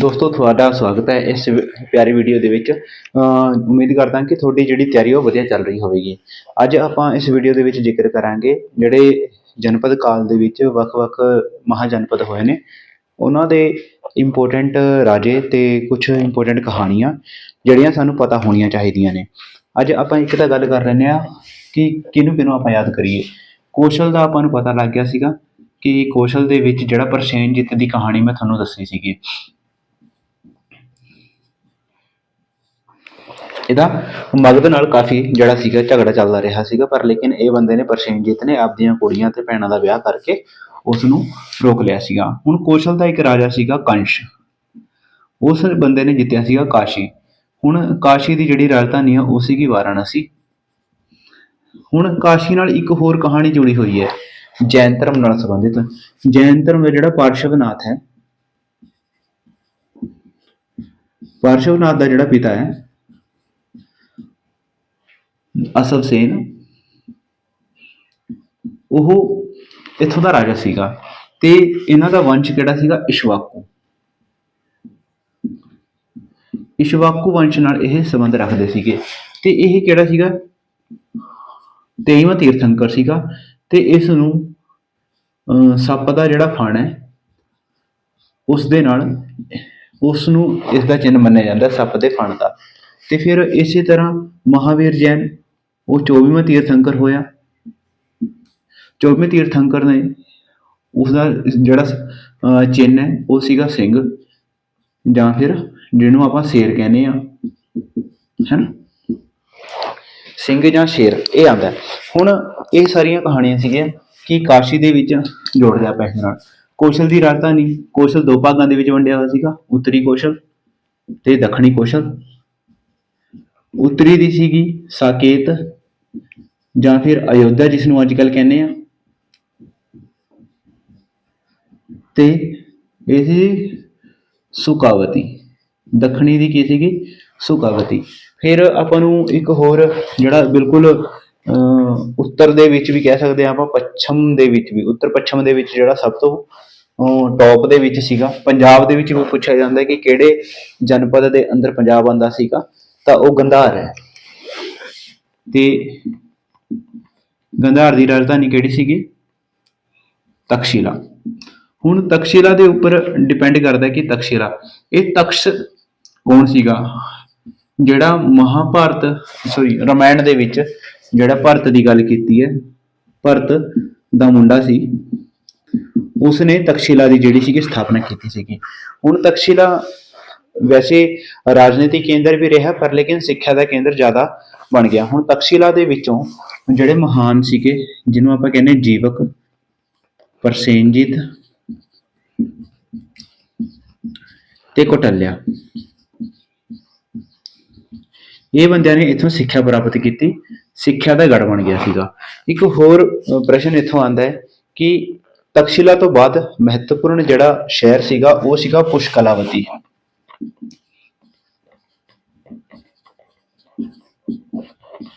ਦੋਸਤੋ, ਤੁਹਾਡਾ ਸਵਾਗਤ ਹੈ ਇਸ ਪਿਆਰੀ ਵੀਡੀਓ ਦੇ ਵਿੱਚ। ਉਮੀਦ ਕਰਦਾ ਕਿ ਤੁਹਾਡੀ ਜਿਹੜੀ ਤਿਆਰੀ ਉਹ ਵਧੀਆ ਚੱਲ ਰਹੀ ਹੋਵੇਗੀ। ਅੱਜ ਆਪਾਂ ਇਸ ਵੀਡੀਓ ਦੇ ਵਿੱਚ ਜ਼ਿਕਰ ਕਰਾਂਗੇ ਜਿਹੜੇ ਜਨਪਦ ਕਾਲ ਦੇ ਵਿੱਚ ਵੱਖ-ਵੱਖ ਮਹਾਜਨਪਦ ਹੋਏ ਨੇ। ਉਹਨਾਂ ਦੇ ਇੰਪੋਰਟੈਂਟ ਰਾਜੇ ਤੇ ਕੁਝ ਇੰਪੋਰਟੈਂਟ ਕਹਾਣੀਆਂ, ਜਿਹੜੀਆਂ ਸਾਨੂੰ ਪਤਾ ਹੋਣੀਆਂ ਚਾਹੀਦੀਆਂ ਨੇ। ਅੱਜ ਆਪਾਂ ਇੱਕ ਤਾਂ ਗੱਲ ਕਰ ਲੈਂਦੇ ਹਾਂ ਕਿ ਕਿਹਨੂੰ ਕਿਹਨੂੰ ਆਪਾਂ ਯਾਦ ਕਰੀਏ। ਕੌਸ਼ਲ ਦਾ ਆਪਾਂ ਨੂੰ ਪਤਾ ਲੱਗ ਗਿਆ ਸੀਗਾ ਕਿ ਕੌਸ਼ਲ ਦੇ ਵਿੱਚ ਜਿਹੜਾ ਪ੍ਰਸੇਨਜੀਤ ਦੀ ਕਹਾਣੀ ਮੈਂ ਤੁਹਾਨੂੰ ਦੱਸੀ ਸੀਗੀ। ਇਹਦਾ ਮਗਧ ਨਾਲ ਕਾਫੀ ਜਿਹੜਾ ਸੀਗਾ ਝਗੜਾ ਚੱਲਦਾ ਰਿਹਾ ਸੀਗਾ, ਪਰ ਲੇਕਿਨ ਇਹ ਬੰਦੇ ਨੇ ਪ੍ਰਸੇਨਜੀਤ ਨੇ, ਆਪਦੀਆਂ ਕੁੜੀਆਂ ਤੇ ਭੈਣਾਂ ਦਾ ਵਿਆਹ ਕਰਕੇ ਉਸ ਨੂੰ ਰੋਕ ਲਿਆ ਸੀਗਾ। ਹੁਣ ਕੌਸ਼ਲ ਦਾ ਇੱਕ ਰਾਜਾ ਸੀਗਾ ਕੰਸ਼। ਉਸ ਬੰਦੇ ਨੇ ਜਿੱਤਿਆ ਸੀਗਾ ਕਾਸ਼ੀ। ਹੁਣ ਕਾਸ਼ੀ ਦੀ ਜਿਹੜੀ ਰਾਜਧਾਨੀ ਆ, ਉਹ ਸੀਗੀ ਵਾਰਾਣਸੀ। ਹੁਣ ਕਾਸ਼ੀ ਨਾਲ ਇੱਕ ਹੋਰ ਕਹਾਣੀ ਜੁੜੀ ਹੋਈ ਹੈ, ਜੈਨ ਧਰਮ ਨਾਲ ਸੰਬੰਧਿਤ। ਜੈਨ ਧਰਮ ਦਾ ਜਿਹੜਾ ਪਾਰਸ਼ਵਨਾਥ ਹੈ, ਪਾਰਸ਼ਵਨਾਥ ਦਾ ਜਿਹੜਾ ਪਿਤਾ ਹੈ ਅਸਲ ਸੇਨ ਉਹ ਇੱਥੋਂ ਦਾ ਰਾਜਾ ਸੀਗਾ ਤੇ ਇਹਨਾਂ ਦਾ ਵੰਸ਼ ਕਿਹੜਾ ਸੀਗਾ? ਇਸ਼ਵਾਕੂ। ਇਸ਼ਵਾਕੂ ਵੰਸ਼ ਨਾਲ ਇਹ ਸੰਬੰਧ ਰੱਖਦੇ ਸੀਗੇ ਤੇ ਇਹ ਕਿਹੜਾ ਸੀਗਾ? 23ਵਾਂ ਤੀਰਥੰਕਰ ਸੀਗਾ ਤੇ ਇਸ ਨੂੰ ਅਹ, ਸੱਪ ਦਾ ਜਿਹੜਾ ਫਣ ਹੈ ਉਸ ਦੇ ਨਾਲ ਉਸ ਨੂੰ ਇਸ ਦਾ ਚਿੰਨ੍ਹ ਮੰਨਿਆ ਜਾਂਦਾ ਸੱਪ ਦੇ ਫਣ ਦਾ। ਤੇ ਫਿਰ ਇਸੇ ਤਰ੍ਹਾਂ ਮਹਾਵੀਰ ਜੈਨ ਉਹ 24ਵਾਂ ਤੀਰਥੰਕਰ ਹੋਇਆ। 24ਵੇਂ ਤੀਰਥੰਕਰ ਨੇ ਉਸ ਦਾ ਜਿਹੜਾ ਅਹ, ਚਿੰਨ੍ਹ ਹੈ ਉਹ ਸੀਗਾ ਸਿੰਘ। ਜਾਂ ਫਿਰ ਜਿਹਨੂੰ ਆਪਾਂ ਸ਼ੇਰ ਕਹਿੰਦੇ ਆ ਹੈਨਾ? ਸਿੰਘ ਜਾਂ ਸ਼ੇਰ ਇਹ ਆਂਦਾ ਹੁਣ ਇਹ ਸਾਰੀਆਂ ਕਹਾਣੀਆਂ ਸੀਗੀਆਂ ਕਿ ਕਾਸ਼ੀ ਦੇ ਵਿੱਚ ਜੋੜ ਲਿਆ ਪੈਸੇ ਨਾਲ। ਕੌਸ਼ਲ ਦੀ ਰਾਜਧਾਨੀ ਕੌਸ਼ਲ ਦੋ ਭਾਗਾਂ ਦੇ ਵਿੱਚ ਵੰਡਿਆ ਹੋਇਆ ਸੀਗਾ। ਉੱਤਰੀ ਕੌਸ਼ਲ ਤੇ ਦੱਖਣੀ ਕੌਸ਼ਲ। ਉੱਤਰੀ ਦੀ ਸੀਗੀ ਸਾਕੇਤ ਜਾਂ ਫਿਰ ਅਯੋਧਿਆ ਜਿਸ ਨੂੰ ਅੱਜ ਕੱਲ ਕਹਿੰਦੇ ਆ। ਤੇ ਇਹ ਸੀ ਸੁਕਾਵਤੀ ਦੱਖਣੀ ਦੀ ਕੀ ਸੀਗੀ? ਸੁਕਾਵਤੀ। ਫਿਰ ਆਪਾਂ ਨੂੰ ਇੱਕ ਹੋਰ ਜਿਹੜਾ ਬਿਲਕੁਲ ਅਹ, ਉੱਤਰ ਦੇ ਵਿੱਚ ਵੀ ਕਹਿ ਸਕਦੇ ਆ ਆਪਾਂ ਪੱਛਮ ਦੇ ਵਿੱਚ ਵੀ ਉੱਤਰ ਪੱਛਮ ਦੇ ਵਿੱਚ ਜਿਹੜਾ ਸਭ ਤੋਂ ਟੌਪ ਦੇ ਵਿੱਚ ਸੀਗਾ। ਪੰਜਾਬ ਦੇ ਵਿੱਚ ਵੀ ਪੁੱਛਿਆ ਜਾਂਦਾ ਕਿ ਕਿਹੜੇ ਜਨਪਦ ਦੇ ਅੰਦਰ ਪੰਜਾਬ ਆਂਦਾ ਸੀਗਾ। ਤਾਂ ਉਹ ਗੰਧਾਰ ਹੈ। ਤੇ ਗੰਧਾਰ ਦੀ ਰਾਜਧਾਨੀ ਕਿਹੜੀ ਸੀਗੀ? ਤਕਸ਼ੀਲਾ। ਹੁਣ ਤਕਸ਼ੀਲਾ ਦੇ ਉੱਪਰ ਡਿਪੈਂਡ ਕਰਦਾ ਕਿ ਤਕਸ਼ੀਲਾ, ਇਹ ਤਕਸ਼ ਕੌਣ ਸੀਗਾ? ਜਿਹੜਾ ਮਹਾਭਾਰਤ ਸੋਰੀ ਰਾਮਾਇਣ ਦੇ ਵਿੱਚ ਜਿਹੜਾ ਭਾਰਤ ਦੀ ਗੱਲ ਕੀਤੀ ਹੈ, ਭਰਤ ਦਾ ਮੁੰਡਾ ਸੀ, ਉਸਨੇ ਤਕਸ਼ੀਲਾ ਦੀ ਜਿਹੜੀ ਸੀਗੀ ਸਥਾਪਨਾ ਕੀਤੀ ਸੀਗੀ। ਹੁਣ ਤਕਸ਼ੀਲਾ ਵੈਸੇ ਰਾਜਨੀਤੀ ਕੇਂਦਰ ਵੀ ਰਿਹਾ, ਪਰ ਲੇਕਿਨ ਸਿੱਖਿਆ ਦਾ ਕੇਂਦਰ ਜ਼ਿਆਦਾ ਬਣ ਗਿਆ। ਹੁਣ ਤਕਸ਼ੀਲਾ ਦੇ ਵਿੱਚੋਂ ਜਿਹੜੇ ਮਹਾਨ ਸੀਗੇ, ਜਿਹਨੂੰ ਆਪਾਂ ਕਹਿੰਦੇ ਜੀਵਕ, ਪ੍ਰਸੇਨਜੀਤ ਤੇ ਕੋਟਲਿਆ। ਇਹ ਬੰਦਿਆਂ ਨੇ ਇੱਥੋਂ ਸਿੱਖਿਆ ਪ੍ਰਾਪਤ ਕੀਤੀ। ਸਿੱਖਿਆ ਦਾ ਗੜ ਬਣ ਗਿਆ ਸੀਗਾ। ਇੱਕ ਹੋਰ ਪ੍ਰਸ਼ਨ ਇੱਥੋਂ ਆਂਦਾ ਹੈ ਕਿ ਤਕਸ਼ੀਲਾ ਤੋਂ ਬਾਅਦ ਮਹੱਤਵਪੂਰਨ ਜਿਹੜਾ ਸ਼ਹਿਰ ਸੀਗਾ, ਉਹ ਸੀਗਾ ਪੁਸ਼ਕਲਾਵਤੀ।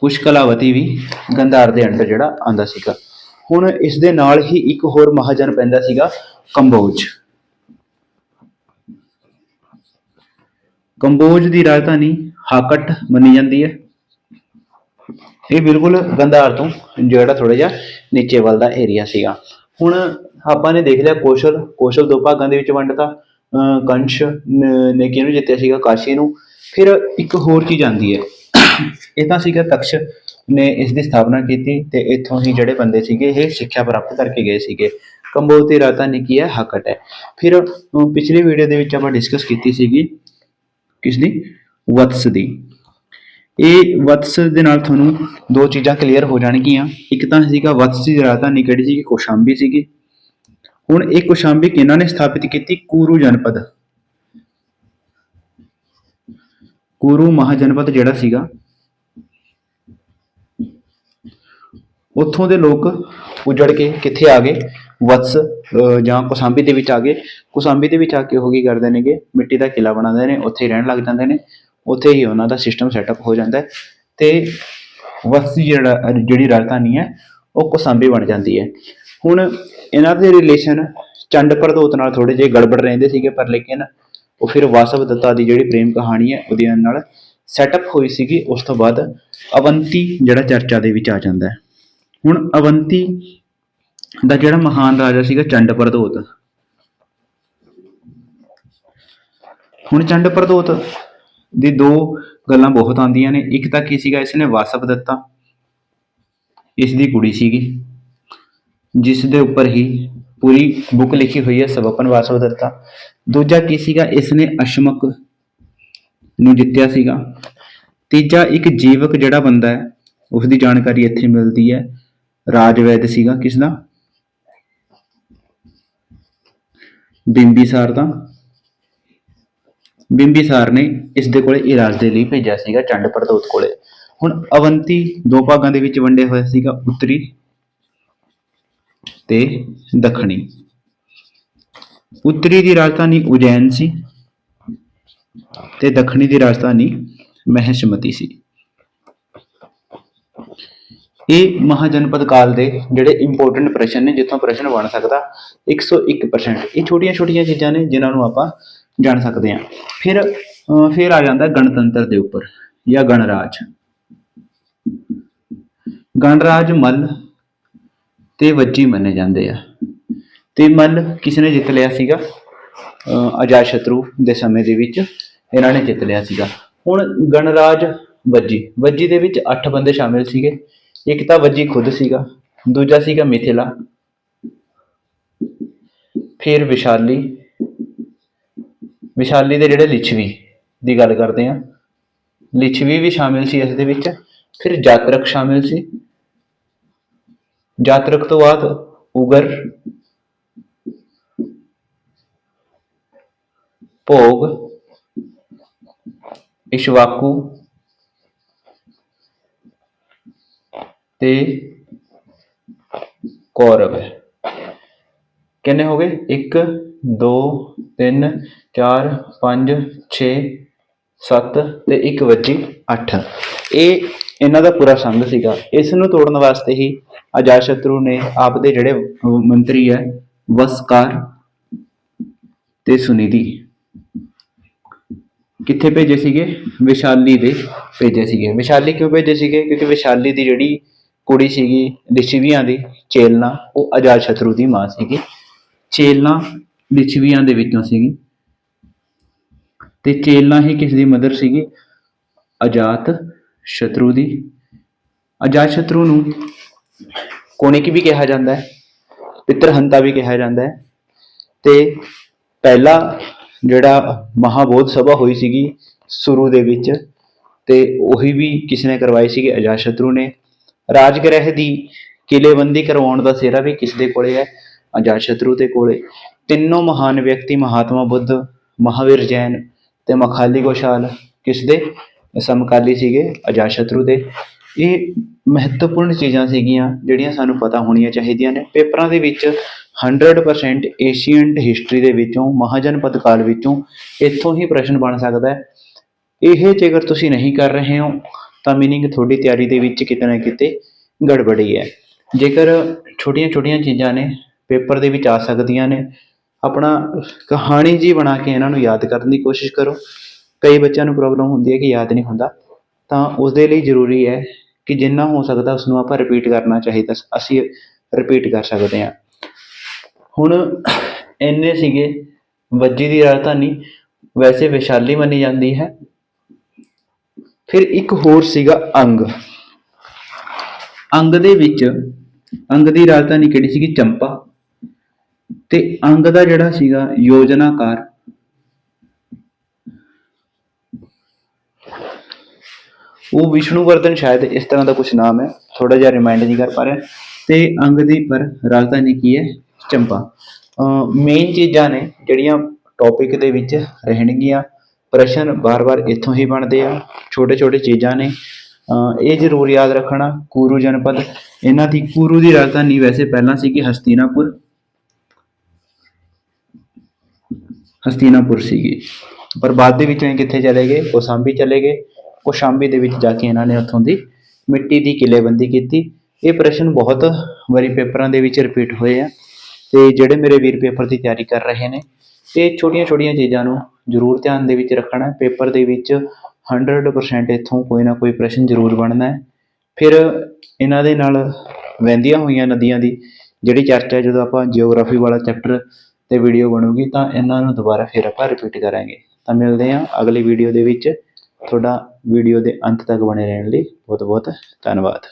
ਪੁਸ਼ਕਲਾਵਤੀ ਵੀ ਗੰਧਾਰ ਦੇ ਅੰਡਰ ਜਿਹੜਾ ਆਂਦਾ ਸੀਗਾ। ਹੁਣ ਇਸ ਦੇ ਨਾਲ ਹੀ ਇੱਕ ਹੋਰ ਮਹਾਜਨ ਪੈਂਦਾ ਸੀਗਾ, ਕੰਬੋਜ। ਕੰਬੋਜ ਦੀ ਰਾਜਧਾਨੀ ਹਾਕਟ ਮੰਨੀ ਜਾਂਦੀ ਹੈ। ਇਹ ਬਿਲਕੁਲ ਗੰਧਾਰ ਤੋਂ ਜਿਹੜਾ ਥੋੜਾ ਜਿਹਾ ਨੀਚੇ ਵੱਲ ਦਾ ਏਰੀਆ ਸੀਗਾ। ਹੁਣ ਆਪਾਂ ਨੇ ਦੇਖ ਲਿਆ ਕੌਸ਼ਲ ਕੌਸ਼ਲ ਦੋ ਭਾਗਾਂ ਦੇ ਵਿੱਚ ਵੰਡਤਾ। ਕੰਸ਼ ਨੇ ਕਿਹਨੂੰ ਜਿੱਤਿਆ ਸੀਗਾ ਕਾਸ਼ੀ ਨੂੰ। ਫਿਰ ਇੱਕ ਹੋਰ ਚੀਜ਼ ਆਉਂਦੀ ਹੈ। ਇਹ ਤਾਂ ਸੀਗਾ ਤਕਸ਼ ਨੇ ਇਸ ਦੀ ਸਥਾਪਨਾ ਕੀਤੀ ਤੇ ਇੱਥੋਂ ਹੀ ਜਿਹੜੇ ਬੰਦੇ ਸੀਗੇ, ਇਹ ਸਿੱਖਿਆ ਪ੍ਰਾਪਤ ਕਰਕੇ ਗਏ ਸੀਗੇ। ਕੰਬੋਜ ਦੀ ਰਾਜਧਾਨੀ ਕੀ ਹੈ ਹਾਕਟ ਹੈ। ਫਿਰ ਪਿਛਲੀ ਵੀਡੀਓ ਦੇ ਵਿੱਚ ਆਪਾਂ ਡਿਸਕਸ ਕੀਤੀ ਸੀਗੀ ਕਿਸ ਦੀ ਵਤਸ ਦੀ। ਇਹ ਵਤਸ ਦੇ ਨਾਲ ਤੁਹਾਨੂੰ ਦੋ ਚੀਜ਼ਾਂ ਕਲੀਅਰ ਹੋ ਜਾਣਗੀਆਂ। ਇੱਕ ਤਾਂ ਸੀਗਾ ਵਤਸ ਦੀ ਰਾਜਧਾਨੀ ਕਿਹੜੀ ਸੀਗੀ ਕੋਸ਼ਾਂਬੀ ਸੀਗੀ। ਹੁਣ ਇਹ ਕੋਸ਼ਾਂਬੀ ਕਿਹਨਾਂ ਨੇ ਸਥਾਪਿਤ ਕੀਤੀ? ਕੂਰੂ ਜਨਪਦ। ਕੂਰੂ ਮਹਾਜਨਪਦ ਜਿਹੜਾ ਸੀਗਾ, ਉੱਥੋਂ ਦੇ ਲੋਕ ਉਜੜ ਕੇ ਕਿੱਥੇ ਆ ਗਏ? ਵਤਸ ਜਾਂ ਕੋਸਾਂਬੀ ਦੇ ਵਿੱਚ ਆ ਗਏ। ਕੋਸਾਂਬੀ ਦੇ ਵਿੱਚ ਆ ਕੇ ਉਹ ਕੀ ਕਰਦੇ ਨੇਗੇ? ਮਿੱਟੀ ਦਾ ਕਿਲਾ ਬਣਾਉਂਦੇ ਨੇ, ਉੱਥੇ ਹੀ ਰਹਿਣ ਲੱਗ ਜਾਂਦੇ ਨੇ। ਉੱਥੇ ਹੀ ਉਹਨਾਂ ਦਾ ਸਿਸਟਮ ਸੈਟਅਪ ਹੋ ਜਾਂਦਾ ਹੈ। ਤੇ ਵਤਸ ਜਿਹੜਾ, ਜਿਹੜੀ ਰਾਜਧਾਨੀ ਹੈ, ਉਹ ਕੋਸਾਂਬੀ ਬਣ ਜਾਂਦੀ ਹੈ। ਹੁਣ ਇਹਨਾਂ ਦੇ ਰਿਲੇਸ਼ਨ ਚੰਡ ਪ੍ਰਦੋਤ ਨਾਲ ਥੋੜੇ ਜਿਹੇ ਗੜਬੜ ਰਹਿੰਦੇ ਸੀਗੇ, ਪਰ ਲੇਕਿਨ ਉਹ ਫਿਰ ਵਾਸਵ ਦੱਤਾ ਦੀ ਜਿਹੜੀ ਪ੍ਰੇਮ ਕਹਾਣੀ ਹੈ, ਉਹਦੇ ਨਾਲ ਸੈਟਅਪ ਹੋਈ ਸੀਗੀ, ਉਸ ਤੋਂ ਬਾਅਦ ਅਵੰਤੀ ਜਿਹੜਾ ਚਰਚਾ ਦੇ ਵਿੱਚ ਆ ਜਾਂਦਾ ਹੈ। ਹੁਣ ਅਵੰਤੀ ਦਾ ਜਿਹੜਾ ਮਹਾਨ ਰਾਜਾ ਸੀਗਾ ਚੰਡ ਪ੍ਰਦੋਤ ਹੁਣ ਚੰਡ ਪ੍ਰਦੋਤ ਦੀ ਦੋ ਗੱਲਾਂ ਬਹੁਤ ਆਉਂਦੀਆਂ ਨੇ। ਇੱਕ ਤਾਂ ਕੀ ਸੀਗਾ, ਇਸਨੇ ਵਾਸਵ ਦਿੱਤਾ ਇਸ ਦੀ ਕੁੜੀ ਸੀਗੀ। ਜਿਸ ਦੇ ਉੱਪਰ ਹੀ ਪੂਰੀ ਬੁੱਕ ਲਿਖੀ ਹੋਈ ਹੈ ਸਵਪਨ ਵਾਸਵ ਦਿੱਤਾ ਦੂਜਾ ਕੀ ਸੀਗਾ? ਇਸਨੇ ਅਸ਼ਮਕ ਨੂੰ ਜਿੱਤਿਆ ਸੀਗਾ। ਤੀਜਾ, ਇੱਕ ਜੀਵਕ ਜਿਹੜਾ ਬੰਦਾ ਹੈ ਉਸ ਦੀ ਜਾਣਕਾਰੀ ਇੱਥੇ ਮਿਲਦੀ ਹੈ। ਰਾਜਵੈਦ ਸੀਗਾ ਕਿਸ ਦਾ ਬਿੰਬੀਸਾਰ ਦਾ। ਬਿੰਬੀਸਾਰ ਨੇ ਇਸ ਦੇ ਕੋਲੇ ਇਲਾਜ ਦੇ ਲਈ ਭੇਜਿਆ ਸੀਗਾ, ਚੰਡ ਪ੍ਰਦੋਤ ਕੋਲੇ। ਹੁਣ ਅਵੰਤੀ ਦੋ ਭਾਗਾਂ ਦੇ ਵਿੱਚ ਵੰਡਿਆ ਹੋਇਆ ਸੀਗਾ ਉੱਤਰੀ ਤੇ ਦੱਖਣੀ। ਉੱਤਰੀ ਦੀ ਰਾਜਧਾਨੀ ਉਜੈਨ ਸੀ ਤੇ ਦੱਖਣੀ ਦੀ ਰਾਜਧਾਨੀ ਮਹਿਸ਼ਮਤੀ ਸੀ। ਇਹ ਮਹਾਜਨਪਦ ਕਾਲ ਦੇ ਜਿਹੜੇ ਇੰਪੋਰਟੈਂਟ ਪ੍ਰਸ਼ਨ ਨੇ, ਜਿੱਥੋਂ ਪ੍ਰਸ਼ਨ ਬਣ ਸਕਦਾ 101% ਇਹ ਛੋਟੀਆਂ-ਛੋਟੀਆਂ ਚੀਜ਼ਾਂ ਨੇ, ਜਿਨ੍ਹਾਂ ਨੂੰ ਆਪਾਂ ਜਾਣ ਸਕਦੇ ਹਾਂ। ਫਿਰ ਫਿਰ ਆ ਜਾਂਦਾ ਗਣਤੰਤਰ ਦੇ ਉੱਪਰ ਜਾਂ ਗਣਰਾਜ। ਗਣਰਾਜ ਮੱਲ ਤੇ ਵੱਜੀ ਮੰਨੇ ਜਾਂਦੇ ਆ। ਤੇ ਮੱਲ ਕਿਸ ਨੇ ਜਿੱਤ ਲਿਆ ਸੀਗਾ? ਅਹ ਅਜਾਤਸ਼ਤਰੂ ਦੇ ਸਮੇਂ ਦੇ ਵਿੱਚ ਇਹਨਾਂ ਨੇ ਜਿੱਤ ਲਿਆ ਸੀਗਾ। ਹੁਣ ਗਣਰਾਜ ਵੱਜੀ। ਵੱਜੀ ਦੇ ਵਿੱਚ 8 ਬੰਦੇ ਸ਼ਾਮਿਲ ਸੀਗੇ। ਇੱਕ ਤਾਂ ਵੱਜੀ ਖੁਦ ਸੀਗਾ, ਦੂਜਾ ਸੀਗਾ ਮਿਥਿਲਾ, ਫਿਰ ਵਿਸ਼ਾਲੀ। ਵਿਸ਼ਾਲੀ ਦੇ ਜਿਹੜੇ ਲਿਛਵੀ ਦੀ ਗੱਲ ਕਰਦੇ ਆ। ਲਿਛਵੀ ਵੀ ਸ਼ਾਮਿਲ ਸੀ ਇਸ ਦੇ ਵਿੱਚ, ਫਿਰ ਜਾਤਰਕ ਸ਼ਾਮਿਲ ਸੀ। ਜਾਤਰਕ ਤੋਂ ਬਾਅਦ ਉਗਰ ਭੋਗ ਇਸ਼ਵਾਕੂ ਤੇ ਕੌਰਵ ਹੈ ਕਿੰਨੇ ਹੋ ਗਏ 1 2 3 4 5 6 7 ਤੇ 1 ਵੱਜੀ 8 ਇਹ ਇਹਨਾਂ ਦਾ ਪੂਰਾ ਸੰਘ ਸੀਗਾ। ਇਸ ਨੂੰ ਤੋੜਨ ਵਾਸਤੇ ਹੀ ਅਜਾਤਸ਼ਤਰੂ ਨੇ ਆਪਦੇ ਜਿਹੜੇ ਮੰਤਰੀ ਹੈ, ਵਸਕਾਰ ਤੇ ਸੁਨਿਧੀ ਕਿੱਥੇ ਭੇਜੇ ਸੀਗੇ? ਵਿਸ਼ਾਲੀ ਦੇ ਭੇਜੇ ਸੀਗੇ। ਵਿਸ਼ਾਲੀ ਕਿਉਂ ਭੇਜੇ ਸੀਗੇ? ਕਿਉਂਕਿ ਵਿਸ਼ਾਲੀ ਦੀ ਜਿਹੜੀ ਕੁੜੀ ਸੀਗੀ ਲਿਛਵੀਆਂ ਦੀ, ਚੇਲਨਾ, ਉਹ ਅਜਾਤਸ਼ਤਰੂ ਦੀ ਮਾਂ ਸੀਗੀ। ਚੇਲਨਾ ਲਿਛਵੀਆਂ ਦੇ ਵਿੱਚੋਂ ਸੀਗੀ। ਤੇ ਚੇਲਨਾ ਹੀ ਕਿਸ ਦੀ ਮਦਰ ਸੀਗੀ? ਅਜਾਤ ਸ਼ਤਰੂ ਦੀ। ਅਜਾਤ ਸ਼ਤਰੂ ਨੂੰ ਕੋਣਿਕ ਵੀ ਕਿਹਾ ਜਾਂਦਾ ਹੈ, ਪਿਤਰਹੰਤਾ ਵੀ ਕਿਹਾ ਜਾਂਦਾ ਹੈ। ਤੇ ਪਹਿਲਾ ਜਿਹੜਾ ਮਹਾਬੋਧ ਸਭਾ ਹੋਈ ਸੀਗੀ ਸ਼ੁਰੂ ਦੇ ਵਿੱਚ, ਤੇ ਉਹੀ ਵੀ ਕਿਸ ਨੇ ਕਰਵਾਈ ਸੀਗੀ? ਅਜਾਤ ਸ਼ਤਰੂ ਨੇ। ਰਾਜਗ੍ਰਹਿ ਦੀ ਕਿਲੇਬੰਦੀ ਕਰਵਾਉਣ ਦਾ ਸਿਹਰਾ ਵੀ ਕਿਸ ਦੇ ਕੋਲੇ ਹੈ? ਅਜਾਤ ਸ਼ਤਰੂ ਦੇ ਕੋਲੇ। ਤਿੰਨੋਂ ਮਹਾਨ ਵਿਅਕਤੀ ਮਹਾਤਮਾ ਬੁੱਧ, ਮਹਾਵੀਰ ਜੈਨ ਤੇ ਮਖਾਲੀ ਗੋਸ਼ਾਲ ਕਿਸ ਦੇ, ਸਮਕਾਲੀ ਸੀਗੇ, ਅਜਾਤ ਸ਼ਤਰੂ ਦੇ। ਇਹ ਮਹੱਤਵਪੂਰਨ ਚੀਜ਼ਾਂ ਸੀਗੀਆਂ ਜਿਹੜੀਆਂ ਸਾਨੂੰ ਪਤਾ ਹੋਣੀਆਂ ਚਾਹੀਦੀਆਂ ਨੇ। ਪੇਪਰਾਂ ਦੇ ਵਿੱਚ 100% ਏਸ਼ੀਅੰਟ ਹਿਸਟਰੀ ਦੇ ਵਿੱਚੋਂ, ਮਹਾਜਨਪਦ ਕਾਲ ਵਿੱਚੋਂ ਇੱਥੋਂ ਹੀ ਪ੍ਰਸ਼ਨ ਬਣ ਸਕਦਾ ਹੈ। ਇਹ ਜੇਕਰ ਤੁਸੀਂ ਨਹੀਂ ਕਰ ਰਹੇ ਹੋ, ਤਾਂ ਮੀਨਿੰਗ ਤੁਹਾਡੀ ਤਿਆਰੀ ਦੇ ਵਿੱਚ ਕਿਤੇ ਨਾ ਕਿਤੇ ਗੜਬੜੀ ਹੈ। ਜੇਕਰ ਛੋਟੀਆਂ-ਛੋਟੀਆਂ ਚੀਜ਼ਾਂ ਨੇ, ਪੇਪਰ ਦੇ ਵਿੱਚ ਆ ਸਕਦੀਆਂ ਨੇ ਆਪਣਾ ਕਹਾਣੀ ਜੀ ਬਣਾ ਕੇ ਇਹਨਾਂ ਨੂੰ ਯਾਦ ਕਰਨ ਦੀ ਕੋਸ਼ਿਸ਼ ਕਰੋ। ਕਈ ਬੱਚਿਆਂ ਨੂੰ ਪ੍ਰੋਬਲਮ ਹੁੰਦੀ ਹੈ ਕਿ ਯਾਦ ਨਹੀਂ ਹੁੰਦਾ। ਤਾਂ ਉਸਦੇ ਲਈ ਜ਼ਰੂਰੀ ਹੈ ਕਿ ਜਿੰਨਾ ਹੋ ਸਕਦਾ ਉਸ ਨੂੰ ਆਪਾਂ ਰਿਪੀਟ ਕਰਨਾ ਚਾਹੀਦਾ ਅਸੀਂ ਰਿਪੀਟ ਕਰ ਸਕਦੇ ਹਾਂ। ਹੁਣ ਇੰਨੇ ਸੀਗੇ ਵੱਜੀ ਦੀ ਰਾਜਧਾਨੀ, ਵੈਸੇ ਵਿਸ਼ਾਲੀ ਮੰਨੀ ਜਾਂਦੀ ਹੈ। ਫਿਰ ਇੱਕ ਹੋਰ ਸੀਗਾ ਅੰਗ। ਅੰਗ ਦੇ ਵਿੱਚ, ਅੰਗ ਦੀ ਰਾਜਧਾਨੀ ਕਿਹੜੀ ਸੀਗੀ? ਚੰਪਾ। ਤੇ ਅੰਗ ਦਾ ਜਿਹੜਾ ਸੀਗਾ ਯੋਜਨਾਕਾਰ। ਉਹ ਵਿਸ਼ਨੂਵਰਧਨ ਸ਼ਾਇਦ ਇਸ ਤਰ੍ਹਾਂ ਦਾ ਕੁਝ ਨਾਮ ਹੈ ਥੋੜਾ ਜਿਹਾ ਰਿਮਾਈਂਡ ਨਹੀਂ ਕਰ ਪਾ ਰਿਹਾ। ਤੇ ਅੰਗ ਦੀ ਪਰ ਰਾਜਧਾਨੀ ਕੀ ਹੈ? ਚੰਪਾ। ਮੇਨ ਚੀਜ਼ਾਂ ਨੇ ਜਿਹੜੀਆਂ ਟੌਪਿਕ ਦੇ ਵਿੱਚ ਰਹਿਣਗੀਆਂ। ਪ੍ਰਸ਼ਨ ਬਾਰ-ਬਾਰ ਇੱਥੋਂ ਹੀ ਬਣਦੇ ਆ। ਛੋਟੇ-ਛੋਟੇ ਚੀਜ਼ਾਂ ਨੇ। ਅਹ ਇਹ ਜ਼ਰੂਰ ਯਾਦ ਰੱਖਣਾ। ਕੁਰੂ ਜਨਪਦ। ਇਹਨਾਂ ਦੀ ਕੁਰੂ ਦੀ ਰਾਜਧਾਨੀ ਵੈਸੇ ਪਹਿਲਾਂ ਸੀ ਕਿ ਹਸਤੀਨਾਪੁਰ। ਹਸਤਿਨਾਪੁਰ ਸੀਗੀ। ਪਰ ਬਾਅਦ ਦੇ ਵਿੱਚ ਇਹ ਕਿੱਥੇ ਚਲੇ ਗਏ? ਕੋਸਾਂਬੀ ਚਲੇ ਗਏ। ਕੋਸ਼ਾਂਬੀ ਦੇ ਵਿੱਚ ਜਾ ਕੇ ਇਹਨਾਂ ਨੇ ਉੱਥੋਂ ਦੀ ਮਿੱਟੀ ਦੀ ਕਿਲੇਬੰਦੀ ਕੀਤੀ। ਇਹ ਪ੍ਰਸ਼ਨ ਬਹੁਤ ਵਾਰੀ ਪੇਪਰਾਂ ਦੇ ਵਿੱਚ ਰਿਪੀਟ ਹੋਏ ਆ ਤੇ ਜਿਹੜੇ ਮੇਰੇ ਵੀਰ ਪੇਪਰ ਦੀ ਤਿਆਰੀ ਕਰ ਰਹੇ ਨੇ ਇਹ ਛੋਟੀਆਂ-ਛੋਟੀਆਂ ਚੀਜ਼ਾਂ ਨੂੰ ਜ਼ਰੂਰ ਧਿਆਨ ਦੇ ਵਿੱਚ ਰੱਖਣਾ ਪੇਪਰ ਦੇ ਵਿੱਚ 100% ਇੱਥੋਂ ਕੋਈ ਨਾ ਕੋਈ ਪ੍ਰਸ਼ਨ ਜ਼ਰੂਰ ਬਣਨਾ ਹੈ। ਫਿਰ ਇਹਨਾਂ ਦੇ ਨਾਲ ਵਹਿੰਦੀਆਂ ਹੋਈਆਂ ਨਦੀਆਂ ਦੀ ਜਿਹੜੀ ਚਰਚਾ ਜਦੋਂ ਆਪਾਂ ਜਿਓਗ੍ਰਾਫੀ ਵਾਲਾ ਚੈਪਟਰ ਤੇ ਵੀਡੀਓ ਬਣੂਗੀ ਤਾਂ ਇਹਨਾਂ ਨੂੰ ਦੁਬਾਰਾ ਫਿਰ ਆਪਾਂ ਰਿਪੀਟ ਕਰਾਂਗੇ। ਤਾਂ ਮਿਲਦੇ ਹਾਂ ਅਗਲੀ ਵੀਡੀਓ ਦੇ ਵਿੱਚ। ਤੁਹਾਡਾ ਵੀਡੀਓ ਦੇ ਅੰਤ ਤੱਕ ਬਣੇ ਰਹਿਣ ਲਈ ਬਹੁਤ ਬਹੁਤ ਧੰਨਵਾਦ।